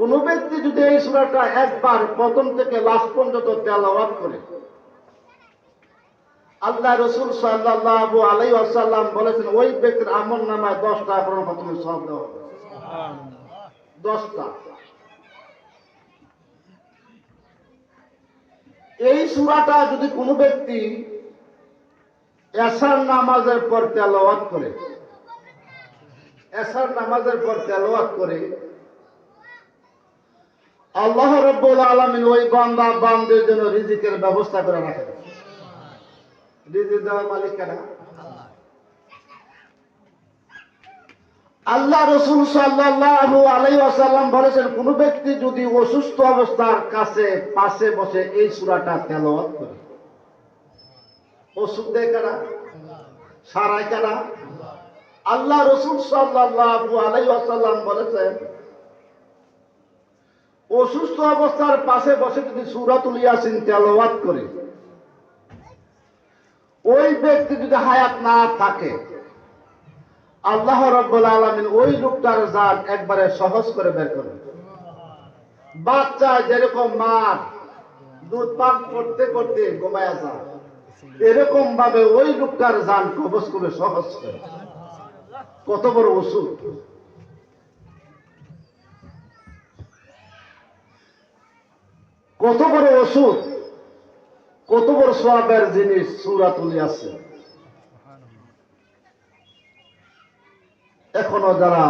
কোন ব্যক্তি যদি এই সুরাটা একবার প্রথম থেকে লাস্ট পর্যন্ত তেলাওয়াত করে আল্লাহ রসুল সাল্লাল্লাহু আলাইহি আসাল্লাম বলেছেন ওই ব্যক্তির আমল নামায় দশটা আপনার প্রথমে সব দেওয়া হবে। দশটা। এই সুরাটা যদি কোনো ব্যক্তি এসার নামাজের পর তেলাওয়াত করে এসার নামাজের পর তেলাওয়াত করে আল্লাহ রব্বুল আলামিন ওই বান্দা বান্দের জন্য রিজিকের ব্যবস্থা করে রাখেন রিজিক দেওয়ার মালিক আল্লাহ রসুল সাল্লাল্লাহু আলাইহি ওয়াসাল্লাম বলেছেন, কোন ব্যক্তি যদি অসুস্থ অবস্থার কাছে পাশে বসে এই সূরাটা তেলাওয়াত করে। ওষুধ দেয় কারা? সারায় কারা? আল্লাহ রসুল সাল্লাল্লাহু আলাইহি ওয়াসাল্লাম বলেছেন অসুস্থ অবস্থার পাশে বসে যদি সূরাতুল ইয়াসিন তেলাওয়াত করে, ওই ব্যক্তি যদি হায়াত না থাকে, আল্লাহ রব্বুল আলমিন ওই লোকটার জান একবারে সহজ করে বের করে বাচ্চা যেরকম মা দুধ পান করতে করতে ঘুমায়া যায় এরকম ভাবে ওই লোকটার জান কবজ করে সহজ করে। কত বড় ওষুধ? কত বড় ওষুধ, কত বড় সোয়াবের জিনিস সুরাতুলি আছে এখনও যারা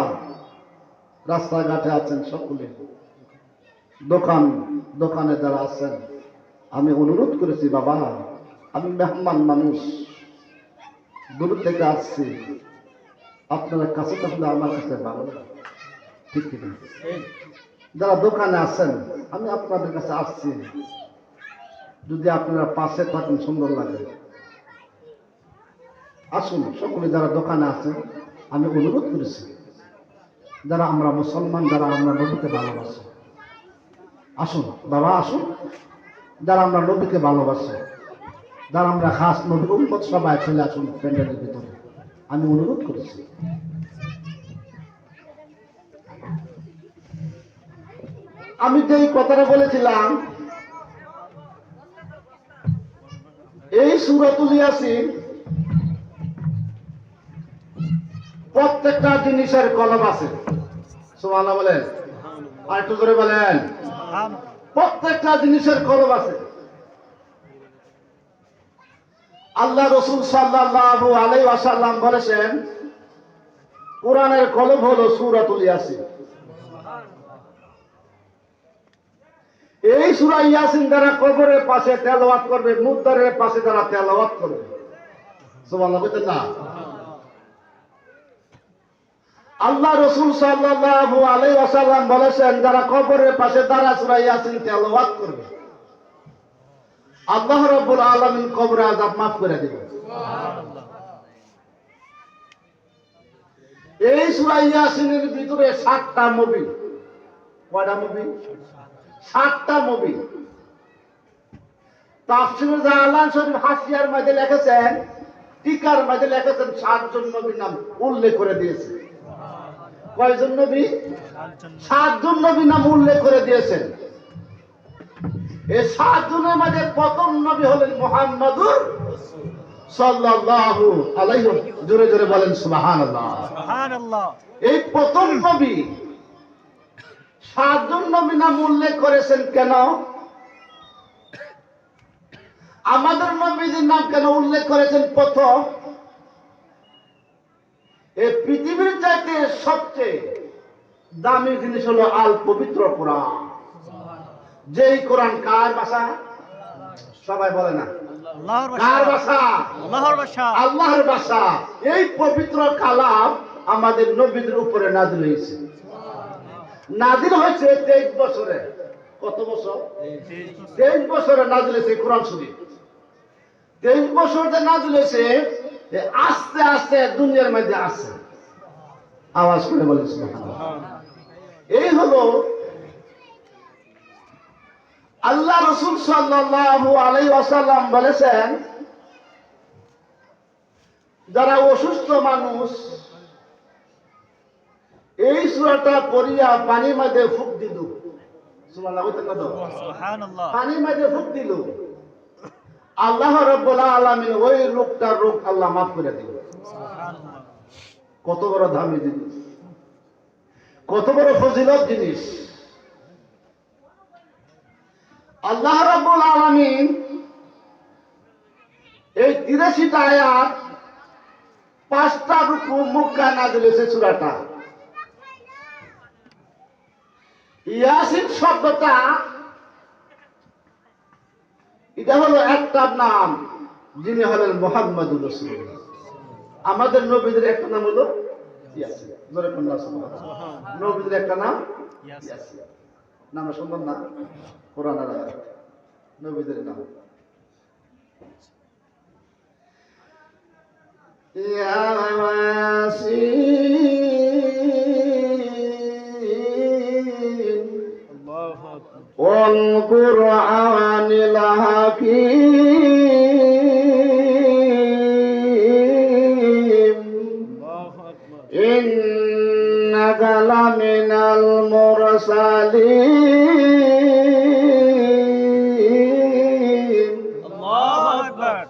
রাস্তাঘাটে আছেন সকলে, দোকান, দোকানে যারা আছেন, আমি অনুরোধ করেছি, বাবা, আমি মেহমান মানুষ, দূর থেকে আসছি। আপনারা কাছে থাকলে আমার কাছে ভালো। ঠিক কিনা? যারা দোকানে আছেন, আমি আপনাদের কাছে আসছি। যদি আপনারা পাশে থাকেন, সুন্দর লাগে। আসুন, সকলে যারা দোকানে আছেন, আমি অনুরোধ করেছি, যারা আমরা মুসলমান, যারা আমরা নবীকে ভালোবাসি। আসুন, বাবা, আসুন। যারা আমরা নবীকে ভালোবাসি, যারা আমরা খাস নবীর উন্মত সবাই চলে আসুন, প্যান্ডেলের ভিতরে। আমি অনুরোধ করেছি। আমি যে কথাটা বলেছিলাম, এই সুরতুল ইয়াসিন প্রত্যেকটা জিনিসের কলম আছে। সুবহানাল্লাহ বলেন। আর একটু করে বলেন। প্রত্যেকটা জিনিসের কলম আছে। আল্লাহ রসুল সাল্লাল্লাহু আলাইহি ওয়াসাল্লাম বলেছেন, কোরআনের কলম হলো সূরাতুল ইয়াসিন। এই সূরা ইয়াসিন দ্বারা কবরের পাশে তেলাওয়াত করবে মুদ্দারের পাশে যারা তেলাওয়াত করবে। আল্লাহ রসুল সাল্লাল্লাহু আলাইহি ওয়াসাল্লাম বলেছেন, যারা কবরের পাশে দাঁড়া সূরা ইয়াসিন তেলাওয়াত করবে, আল্লাহ রাব্বুল আলামিন কবরে আযাব মাফ করে দিবেন। এই সূরা ইয়াসিনের ভিতরে সাতটা মুভি কয়টা মুভি সাতটা মুভি তাফসির জালান শরীফ হাসিয়ার মধ্যে লিখেছেন টিকার মধ্যে লিখেছেন সাতজন নবীর নাম উল্লেখ করে দিয়েছে কয়জন নবী? সাতজন নবী নাম উল্লেখ করে দিয়েছেন। এই সাতজনের মাঝে প্রথম নবী হলেন মোহাম্মদুর সাল্লাল্লাহু আলাইহি জোরে জোরে বলেন সুবহানাল্লাহ। সুবহানাল্লাহ। এই প্রথম নবী সাতজন নবী নাম উল্লেখ করেছেন কেন? আমাদের নবীদের নাম কেন উল্লেখ করেছেন প্রথম? এই পৃথিবীর চাইতে সবচেয়ে দামি জিনিস হলো আল পবিত্র কোরআন। যেই কোরআন কার ভাষা? সবাই বলে না। আল্লাহর কার বাসা ভাষা। আল্লাহর ভাষা। এই পবিত্র কালাম আমাদের নবীদের উপরে নাজিল হয়েছে। নাজিল হয়েছে তেইশ বছরে। কত বছর? তেইশ বছরে নাজিল হয়েছে কোরআন শরীফ। তেইশ বছর যে নাজিল হয়েছে আস্তে আস্তে দুনিয়ার মধ্যে আসে আওয়াজ করে বলে সুবহানাল্লাহ। এই হলো আল্লাহ রসুল সাল্লাল্লাহু আলাইহি ওয়াসাল্লাম বলেছেন, যারা অসুস্থ মানুষ এই সূরাটা পড়িয়া পানির মধ্যে ফুক দিল। পানি মাঝে ফুক দিল। আল্লাহ রব্বুল আলামিন ওই লোকটার রোগ আল্লাহ মাফ করে দিল। কত বড় দামি জিনিস। কত বড় ফজিলত জিনিস। আল্লাহ রব্বুল আলামিন এই তিরাশিটা আয়াত পাঁচটা রুকু মুক্কা না দিলেছে সুরাটা। ইয়াসিন শব্দটা এটা হলো একটা নাম, যিনি হলেন রসুল্লাহ আমাদের নবীদের একটা নাম হলো নবীদের একটা নাম নাম সুন্দর না? আয়াত। নবীদের নাম। ইয়াসিন। والقرآن الحكيم আল্লাহু আকবার إنك لمن المرسلين আল্লাহু আকবার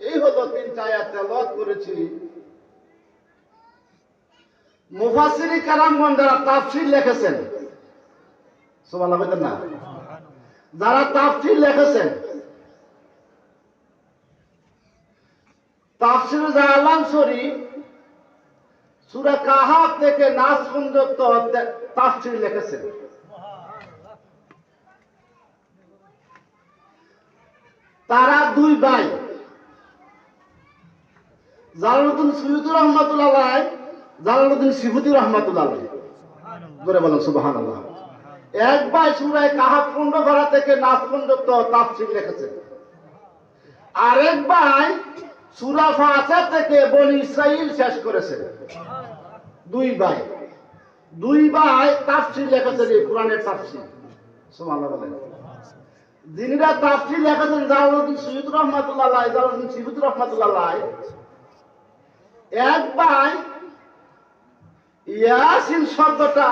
এই হলো তিনটা আয়াত তেলাওয়াত করেছি মুফাসসিরি কারামগণ যারা তাফসীর লিখেছেন সুবহানাল্লাহ বলতেন না যারা তাফসীর লিখেছেন, তাফসীর জালান শরীফ সূরা কাহাফ থেকে নাস পর্যন্ত তাফসীর লিখেছেন। তারা দুই ভাই, জালালউদ্দিন সৈয়দুর রহমাতুল্লাহ জালালউদ্দিন সিফুতি রহমাতুল্লাহ বলেন, সুবহানাল্লাহ। এক ভাই সুরায় কাহাফ পূর্ণ করা থেকে নাস পর্যন্ত তাফসীর লিখেছেন আরেক ভাই সূরা থেকে বনি ইসরাইল শেষ করেছে। দুই ভাই দুই ভাই তাফসীর লিখেছেন এই কোরআনের তাফসীর। সুবহানাল্লাহ যিনিরা তাফসীর লিখেছেন জালালউদ্দিন সৈয়দ রহমাতুল্লাহ জালালউদ্দিন সিফুতি রহমাতুল্লাহ এক ভাই ইয়াসিন শব্দটা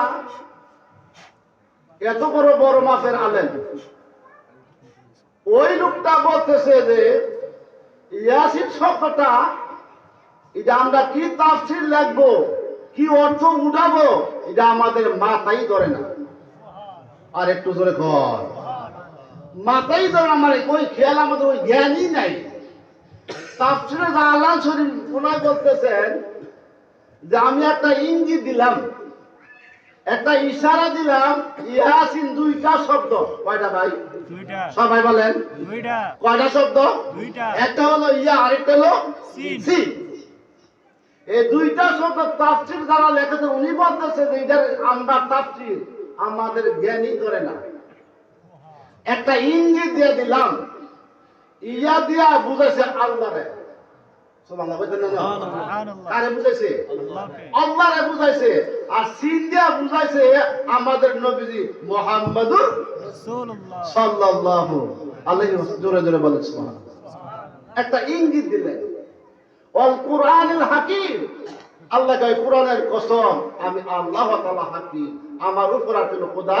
এত বড় বড় মাছের আলেন ওই লোকটা বলতেছে যে, ইয়াসিন শব্দটা, এটা আমরা কি তাফসির লাগবো কি অর্থ উঠাবো, এটা আমাদের মাথাই ধরে না। আর একটু জোরে কর। মাথাই ধরে আমার ওই খেয়াল আমাদের ওই জ্ঞানই নাই। তাফসিরে আল্লাহ শরীফ ওনায় বলতেছেন যে, আমি একটা ইঙ্গিত দিলাম। একটা ইশারা দিলাম ইয়াসিন দুইটা শব্দ। কয়টা ভাই? দুইটা। সবাই বলেন। দুইটা। কয়টা শব্দ? দুইটা। একটা হলো ইয়া আরেকটা হলো। সিন। এই দুইটা শব্দ তাফসির যারা লেখেছে উনি বলতেছে যে এটার আমরা তাফসির আমাদের জ্ঞানই করে না। একটা ইঙ্গিত দিয়ে দিলাম। ইয়া দিয়া বুঝাইছে আল্লাহরে। আমাদের নবীজি মুহাম্মাদুর সাল্লাল্লাহু আলাইহি জোরে জোরে একটা ইঙ্গিত দিলেন। অল কোরআনুল হাকিম। আল্লাহ কয় কোরআনের কসম আমি আল্লাহ তাআলা হাকিম। আমার উপর আর কোনো খোদা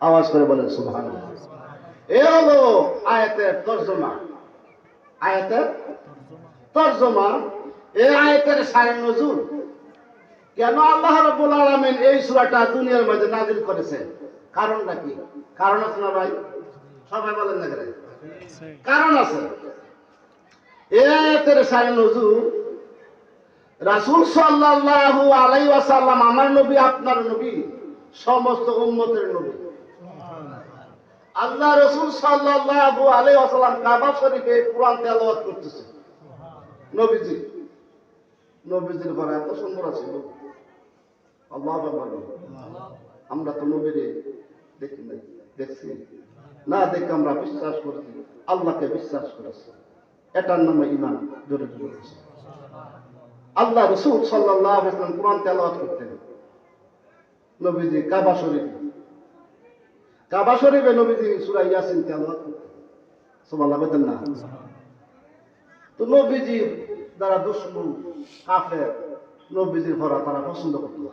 আওয়াজ করে বলেন, সুবহানাল্লাহ। এ হলো আয়াতের তর্জমা। আয়াতের তর্জমা। এই আয়াতের সারে নজুল। কেন আল্লাহ রাব্বুল আলামিন এই সূরাটা দুনিয়ার মধ্যে নাজিল করেছেন কারণটা কি? কারণ আছে না ভাই? সবাই বলেন না কেন? কারণ আছে। এই আয়াতের সারে নজুল। রাসূল সাল্লাল্লাহু আলাইহি ওয়াসাল্লাম আমার নবী, আপনার নবী, সমস্ত উম্মতের নবী। আল্লাহ রসুল সাল্লাল্লাহু আলাইহি ওয়াসাল্লাম কাবা শরীফে কোরআন তেলাওয়াত করতেছে। নবীজি। নবীজির ঘরে এত সুন্দর আছে আল্লাহ আমরা তো নবীরে দেখি নাই, দেখছি। না দেখে আমরা বিশ্বাস করছি আল্লাহকে বিশ্বাস করেছি। এটার নামে ইমান জোরে জোরে। আল্লাহ রসুল সাল্লাহ ইসলাম কোরআন তেলাওয়াত করতেন। নবীজি কাবা শরীফ কাবা শরীফে নবীজি সুরা ইয়াসিন তেলাওয়াত করতেন। সুবহানাল্লাহ, বলতেন না। তো নবীজির যারা দুশ্মন, কাফের, নবীজির ভরা তারা পছন্দ করত না।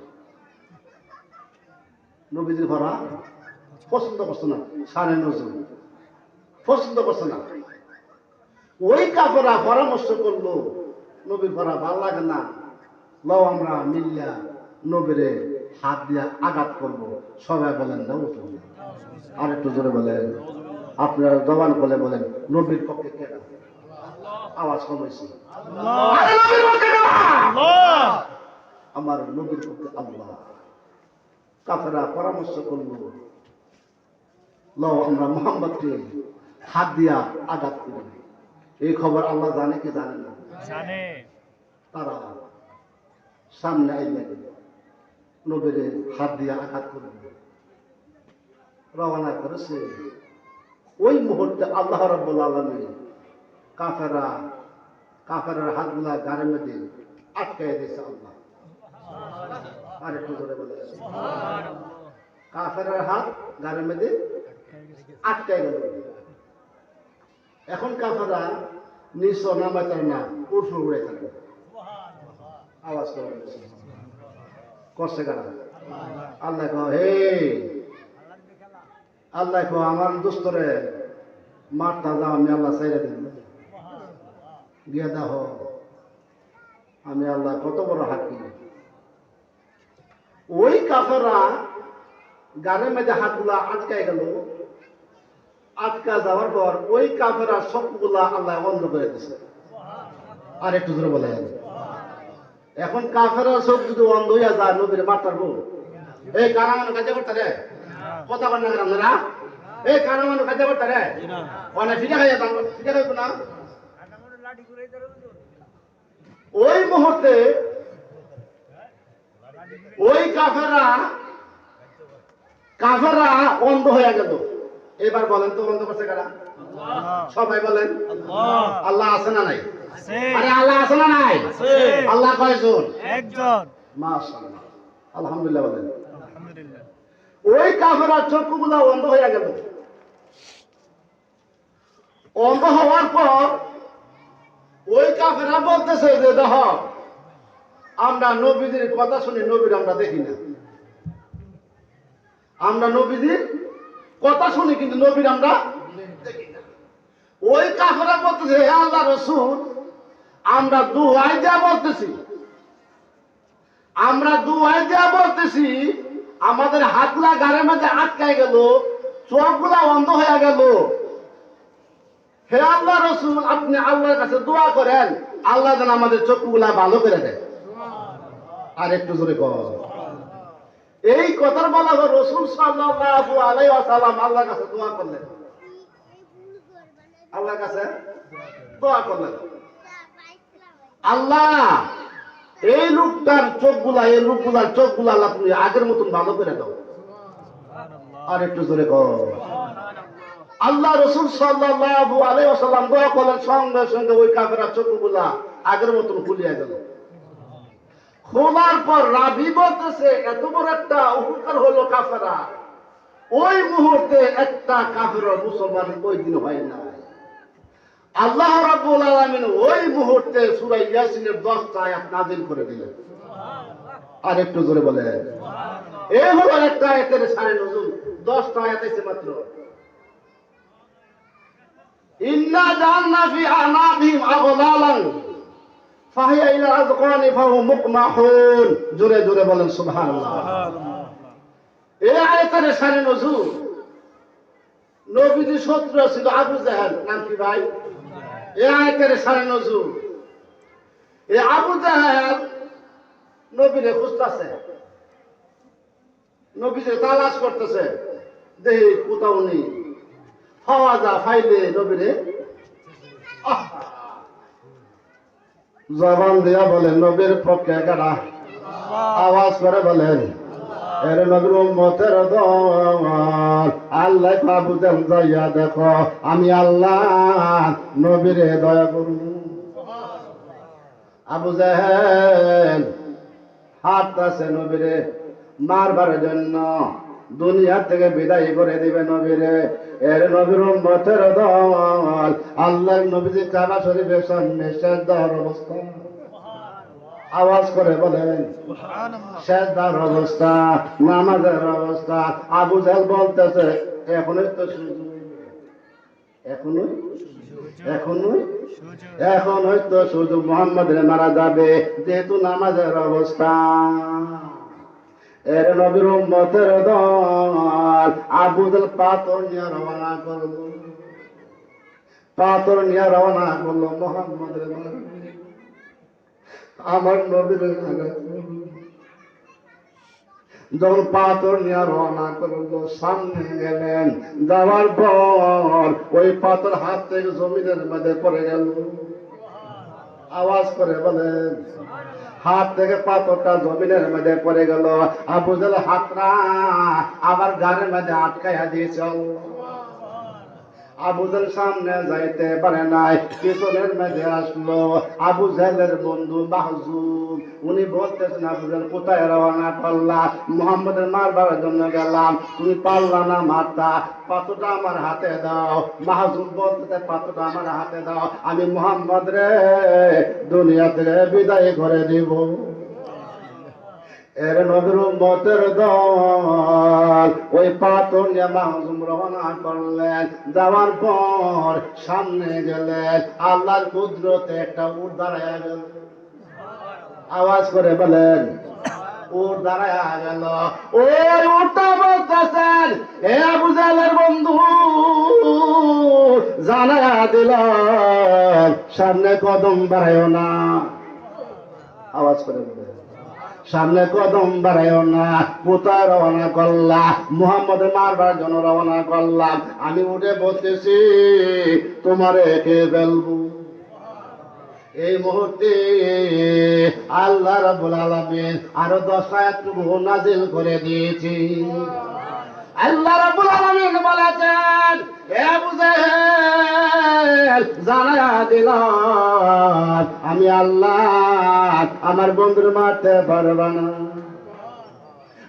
নবীজির ভরা পছন্দ করছে না, সাড়ে নজন। পছন্দ করছে না। ওই কাপড়া পরামর্শ করল, নবীর ভরা ভালো লাগে না। লও আমরা মিল্লা নবীরে হাত দিয়ে আঘাত করব। সবাই বলেন না আর একটু জোরে বলেন আপনারা জবান বলে বলেন নবীর পক্ষে কেনা আওয়াজ কমেছে আমার নবীর পক্ষে আল্লাহ। কাফেরা পরামর্শ করল লও আমরা মোহাম্মদকে হাত দিয়া আঘাত করি। এই খবর আল্লাহ জানে কি জানে না? জানে। তারা সামনে আইলে নবীরে হাত দিয়া আঘাত করবে রওনা করেছে। ওই মুহূর্তে আল্লাহ রব্বুল আলমী কাফেরা কাফেরার হাতগুলা গাড়ি মধ্যে আটকাই দিয়েছে আল্লাহ। আর কাফেরার হাত গাড়ে মধ্যে আটকাই গেল। এখন কাফেরা নিঃস্ব নামাচার না উঠে উড়ে থাকে আওয়াজ করে। করছে কারা আল্লাহ কহ হে, আল্লাহ কহ আমার দোস্তরে মারটা যাও, আমি আল্লাহ চাইরে দিন গিয়ে দেখ, আমি আল্লাহ কত বড় হাকি ওই কাফেরা গানের মেঝে হাতগুলা আটকায় গেল। আটকা যাওয়ার পর ওই কাফেরা সবগুলা আল্লাহ বন্ধ করে দিছে। আর একটু জোরে বলে এখন কাফেরা সব যদি অন্ধ হইয়া যায় নবীর মাতার বউ। এই কানা মানুষ কাজে করতে রে। কথা বল না আপনারা? এই কানা মানুষ কাজে করতে রে। অনেক ফিরে খাইয়া দাম ফিরে খাইব না। ওই মুহূর্তে ওই কাফেরা কাফেরা অন্ধ হয়ে গেল। এবার বলেন তো অন্ধ করছে কারা? সবাই বলেন আল্লাহ আছে না নাই? আরে আল্লাহ আছে না নাই? আল্লাহ কয়জন একজন। মাশাআল্লাহ। আলহামদুলিল্লাহ বলেন। আলহামদুলিল্লাহ। ওই কাফেরার চক্ষুগুলো অন্ধ হয়ে গেল। অন্ধ হওয়ার পর ওই কাফেরা বলতেছে যে দেখ আমরা নবীদের কথা শুনি নবীর আমরা দেখি না। আমরা নবীদের কথা শুনি কিন্তু নবীর আমরা দেখি না। ওই কাফেরা বলতেছে হে আল্লাহ রসুল আমরা দুয়াই দেয়া বলতেছি। আমরা দুয়াই দেয়া বলতেছি আমাদের হাতগুলা গাড়ির মধ্যে আটকায় গেল চোখগুলা বন্ধ হয়ে গেল। হে আল্লাহ রসুল আপনি আল্লাহর কাছে দোয়া করেন আল্লাহ যেন আমাদের চোখগুলা ভালো করে দেয়। আর একটু জোরে কর এই কথার বলা হয় রসুল সাল্লাল্লাহু আলাইহি ওয়াসাল্লাম আল্লাহর কাছে দোয়া করলেন। আল্লাহর কাছে দোয়া করলেন। আল্লাহ এই লোকটার চোখগুলা এই লোকগুলার চোখগুলা আল্লাহ তুমি আগের মতন ভালো করে দাও। আর একটু জোরে কর আল্লাহ রসুল আলাইহি ওয়াসাল্লাম দোয়া করলেন সঙ্গে সঙ্গে ওই কাফেরা চোখগুলা আগের মতন খুলিয়া গেল। খোলার পর রাবি বলতেছে এত বড় একটা উপকার হলো কাফেরা ওই মুহূর্তে একটা কাফের মুসলমান ওই দিন হয় না আল্লাহ রাব্বুল আলামিন ওই মুহূর্তে সূরা ইয়াসিনের 10টা আয়াত নাযিল করে দিলেন। আর একটু জোরে বলে এই হলো একটা আয়াতের সাড়ে নজুল। 10টা আয়াত আছে মাত্র। ইন্না জান্না ফি আনাবিহিম আগলালান ফাহিয়া ইলা আযকানি ফাহুম মুকমাহুন। জোরে জোরে বলেন সুবহানাল্লাহ। এই আয়াতের সাড়ে নজুল। নবীজি শত্রু ছিল আবু জাহেল। নাম কি ভাই? এ আয়াতের সাড়ে নজুল এ আবু জাহেল নবীরে খুঁজতেছে। নবীরে তালাশ করতেছে দেহি কোথাও নেই। পাওয়া যা ফাইলে নবীরে! জবান দিয়া বলেন নবীর পক্ষে কারা আওয়াজ করে বলেন এর নবীর উম্মতের দল আল্লাহ বাবুদের যাইয়া দেখো, আমি আল্লাহ নবীরে দয়া করুন আবু জাহেল হাত আছে নবীরে, মারবার জন্য দুনিয়া থেকে বিদায় করে দিবে নবীরে। এর নবীর উম্মতের দল আল্লাহ নবীজি কাবা শরীফের সামনে দেওয়ার অবস্থা আওয়াজ করে বলেন দেওয়ার অবস্থা নামাজের অবস্থা আবু জাহেল বলতেছে এখনই তো এখনই এখনই সুযোগ এখন? হয়তো শুধু মোহাম্মদের মারা যাবে যেহেতু নামাজের অবস্থা। এর নবীর উম্মতের দল আবুদল পাথর নিয়ে রওনা করল। পাথর নিয়ে রওনা করল মোহাম্মদের মারা আমার নবীর আঘাত যখন পাথর নিয়ে রওনা করল, সামনে গেলেন, যাওয়ার পর ওই পাথর হাত থেকে জমিনের মধ্যে পড়ে গেল। আওয়াজ করে বলেন হাত থেকে পাথরটা জমিনের মধ্যে পড়ে গেল। আবু জাল হাতরা আবার গানের মধ্যে আটকাইয়া দিয়েছে জাল সামনে যাইতে পারে নাই। পিছনের মধ্যে আসলো আবু জাহেলের বন্ধু মাহজুব উনি বলতেছেন, আবু জাহেল কোথায় রওনা করলা মোহাম্মদের মারবার জন্য গেলাম। তুমি পারলা না মারতা? পাথরটা আমার হাতে দাও। মাহজুব বলতেছে, পাথরটা আমার হাতে দাও। আমি মোহাম্মদ রে, দুনিয়াতে বিদায় করে দিব। এর নবীর উম্মতের দল। ওই পাথর নিয়ে মাহজুম রওনা করলেন। যাওয়ার পর সামনে গেলেন। আল্লাহর কুদরতে একটা উট দাঁড়ায় গেল। আওয়াজ করে বলেন সামনে কদম বাড়ায় না। আওয়াজ করে বলেন। সামনে কদম বাড়াইও না কোথায় রওনা করলাম মোহাম্মদ মারবার জন্য রওনা করলাম আমি উঠে বসতেছি, তোমার একে ফেলব। এই মুহূর্তে আল্লাহ রাবুল আলমিন আরও দশ আয়াতটুকু নাজিল করে দিয়েছি। আল্লাহ রাব্বুল আলামিন বলেছেন হে আবু জাহেল জানা দিলাম আমি আল্লাহ আমার বন্ধুর মারতে পারব না।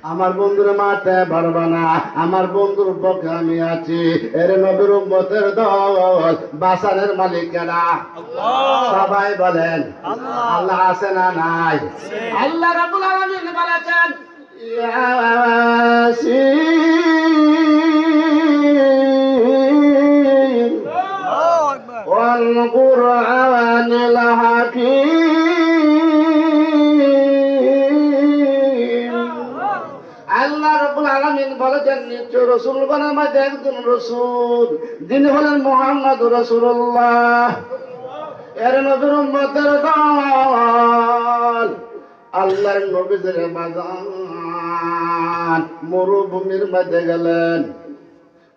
আমার বন্ধুর মারতে পারব না। আমার বন্ধুর পক্ষে আমি আছি। এর নবীর উম্মতের দল বাসানের মালিকেরা। সবাই বলেন আল্লাহ। আছে না নাই? আল্লাহ রাব্বুল আলামিন বলেছেন ইয়াসিন আল্লাহু আকবার والقرآن الحكيم আল্লাহ রাব্বুল আলামিন বলেছেন নিশ্চয় রসুল বানার মধ্যে একজন রসুল যিনি হলেন মোহাম্মদ রসুল্লাহ এর নবীর উম্মতের দল আল্লাহর নবীদের বাজান মরুভূমির মধ্যে গেলেন।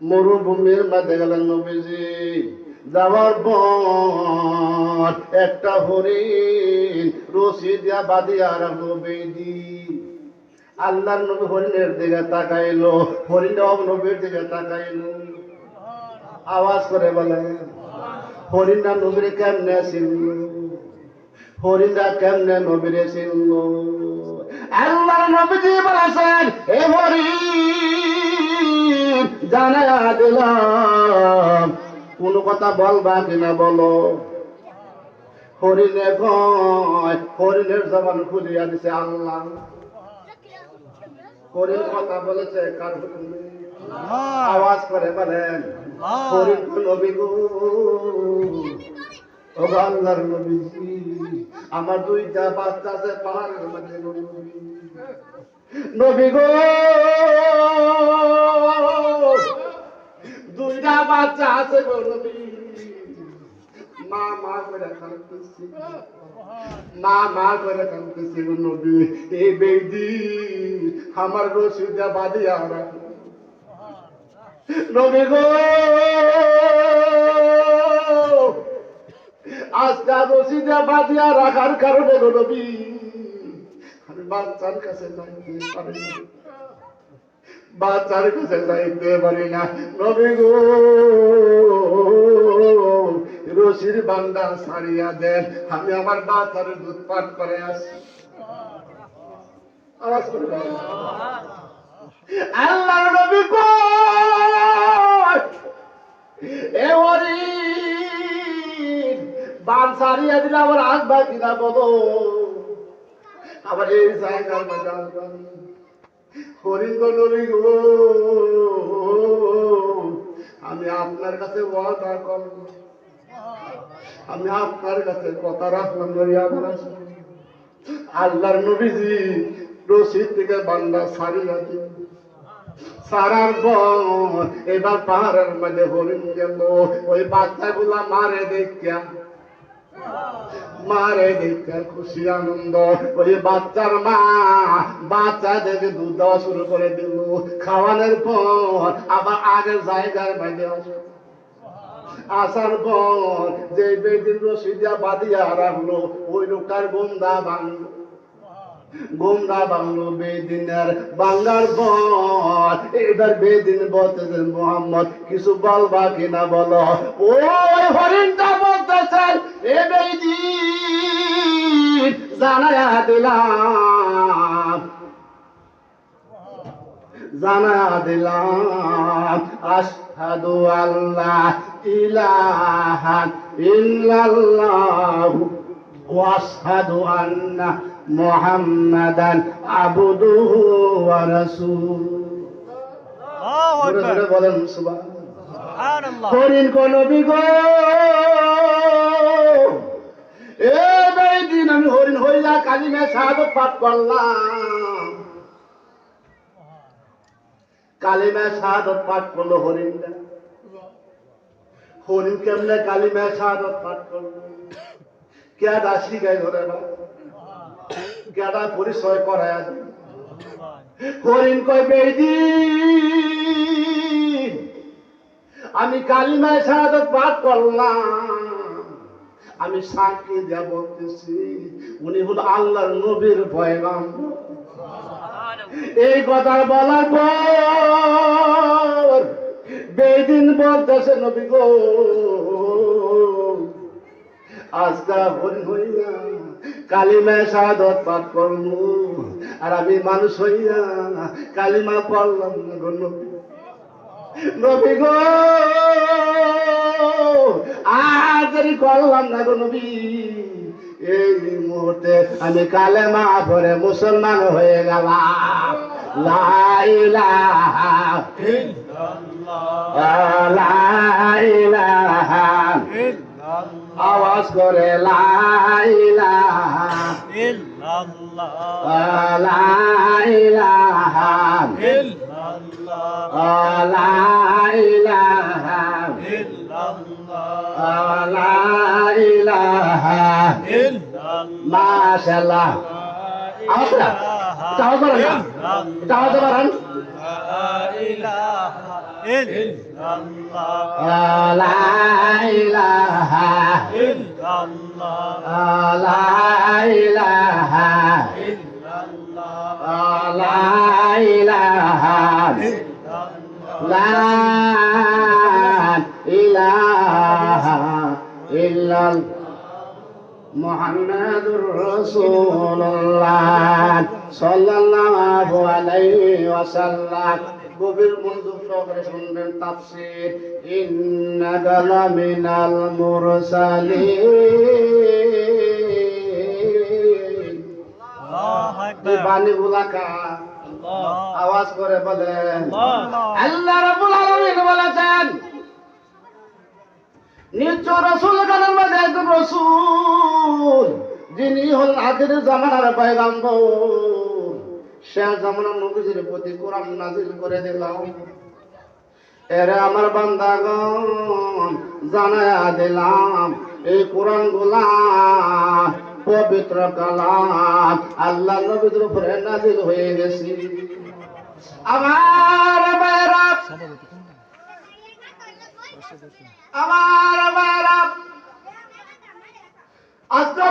মরুভূমির মধ্যে গেলেন নবীজি। যাওয়ার পর একটা হরিণ রশি দিয়া বাঁধিয়া রাখল বেদি। আল্লাহর নবী হরিণের দিকে তাকাইলো। হরিণটাও নবীর দিকে তাকাইলো। আওয়াজ করে বলে হরিণটা নবীর কেমনে ছিল হরিণটা কেমনে নবীরে ছিল আল্লাহর নবীজি বলেছেন হে হরিণ জানা দিলাম। কোন কথা বলবা কিনা বলো? হরিণে কয় হরিণের জবান খুলিয়া দিছে আল্লাহ। হরিণ কথা বলেছে কার হুকুমে? আওয়াজ করে বলেন হরিণ নবী গো। আমার দুইটা বাচ্চা আছে পাহাড়ের মধ্যে নবী। গো! দুইটা বাচ্চা আছে মা মা করে কাঁদতেছি। মা মা করে কাঁদতেছি নবী। এই বেদি আমার রসিদা বাদিয়া নবী গো! আজকা রসিদা বাদিয়া রাখার কারণে গো বাচ্চার কাছে যাইতে পারি। বাচ্চার কাছে যাইতে পারি না। নবী গো, রশির বান্দা ছাড়িয়া দেন। আমি আমার বাচ্চার দুধ পান করে আসি। আওয়াজ করে দিলে আমার আসবা কিনা বলো। আবার এই জায়গার আসবা হরিণ গো আমি আপনার কাছে ওয়াদা আমি আপনার কাছে কথা রাখলাম আল্লাহর নবীজি রশিদ থেকে বান্দা সারিয়া দিন সারার পর এবার পাহাড়ের মধ্যে হরিণ গেল। ওই বাচ্চাগুলা মারে দেখিয়া মারে দেখা খুশি আনন্দ। ওই বাচ্চার মা, বাচ্চা দেখে দুধ দেওয়া শুরু করে দিল। খাওয়ানোর পর আবার আগের জায়গার বাইরে আসে আসার পর যে বেদিন রসিদিয়া বাদিয়া রাখল, ওই লোকটার গন্দা ভাঙলো। গোমরা বাংলো বেদিনের। বাংলার পর এবার বেদিন বলতেছে, মোহাম্মদ, কিছু বলবা কিনা বলো? ওই হরিণটা বলতেছেন এ বেদিন জানায়া দিলাম। জানা দিলাম আশহাদু আল্লাহ ইলাহা ইল্লাল্লাহ ওয়াশহাদু আন্না মুহাম্মাদান আবদুহু ওয়া রাসূলুহু। আল্লাহু আকবার। বলেন সুবহানাল্লাহ। কোন বিগো দিন আমি হরিণ হইলা কালিমা শাহাদত পাঠ করলাম। পাঠ করল হরিণটা। হরিণ কেমনে কালিমা শাহাদত পাঠ করল? কেডা শিখাই ধরে না কেডা পরিচয় করায় আছে হরিণ কয়, বেদি, আমি কালিমায় শাহাদত পাঠ করলাম। আমি সাক্ষী দেয়া বলতেছি, উনি হলো আল্লাহর নবীর পয়গাম এই কথা বলার পর বেদিন বলতেছে, নবী গো আজকা হরিণ হইয়া কালিমা শাহাদত পাঠ করব আর আমি মানুষ হইয়া কালিমা পড়লাম না নবী গো আর করলাম না গো নবী। এই মুহূর্তে আমি কালেমা পরে মুসলমান হয়ে গেলাম। আওয়াজ করে লা ইলাহা লা ইলাহা লা ইলাহা লা ইলাহা মাশাআল্লাহ আওয়াজ না। এটা আওয়াজ করেন এটা আওয়াজ করেন লা ইলাহা লা ইলাহা লা ইলাহা লা ইলাহা ইল্লাল মুহাম্মাদুর রাসূলুল্লাহ সাল্লাল্লাহু আলাইহি ওয়াসাল্লাম। গভীর মনোযোগ সহকারে শুনবেন তাফসীর। ইন্নাকা লামিনাল মুরসালিন। এই বাণীগুলা কার? আওয়াজ করে বলেন। আল্লাহ। রাব্বুল আলামিন বলেছেন নিশ্চয় রসুল কালের মধ্যে একজন রসুল যিনি হল আদির জামানার পয়গাম্বর। শেষ জামানার নবীজির প্রতি কোরআন নাজিল করে দিলাম এরে আমার বান্দাগণ জানায়া দিলাম এই কোরআনগুলা পবিত্র কালাম আল্লাহ নবীদের উপরে নাজিল হয়ে গেছে। আমার আমার আজকে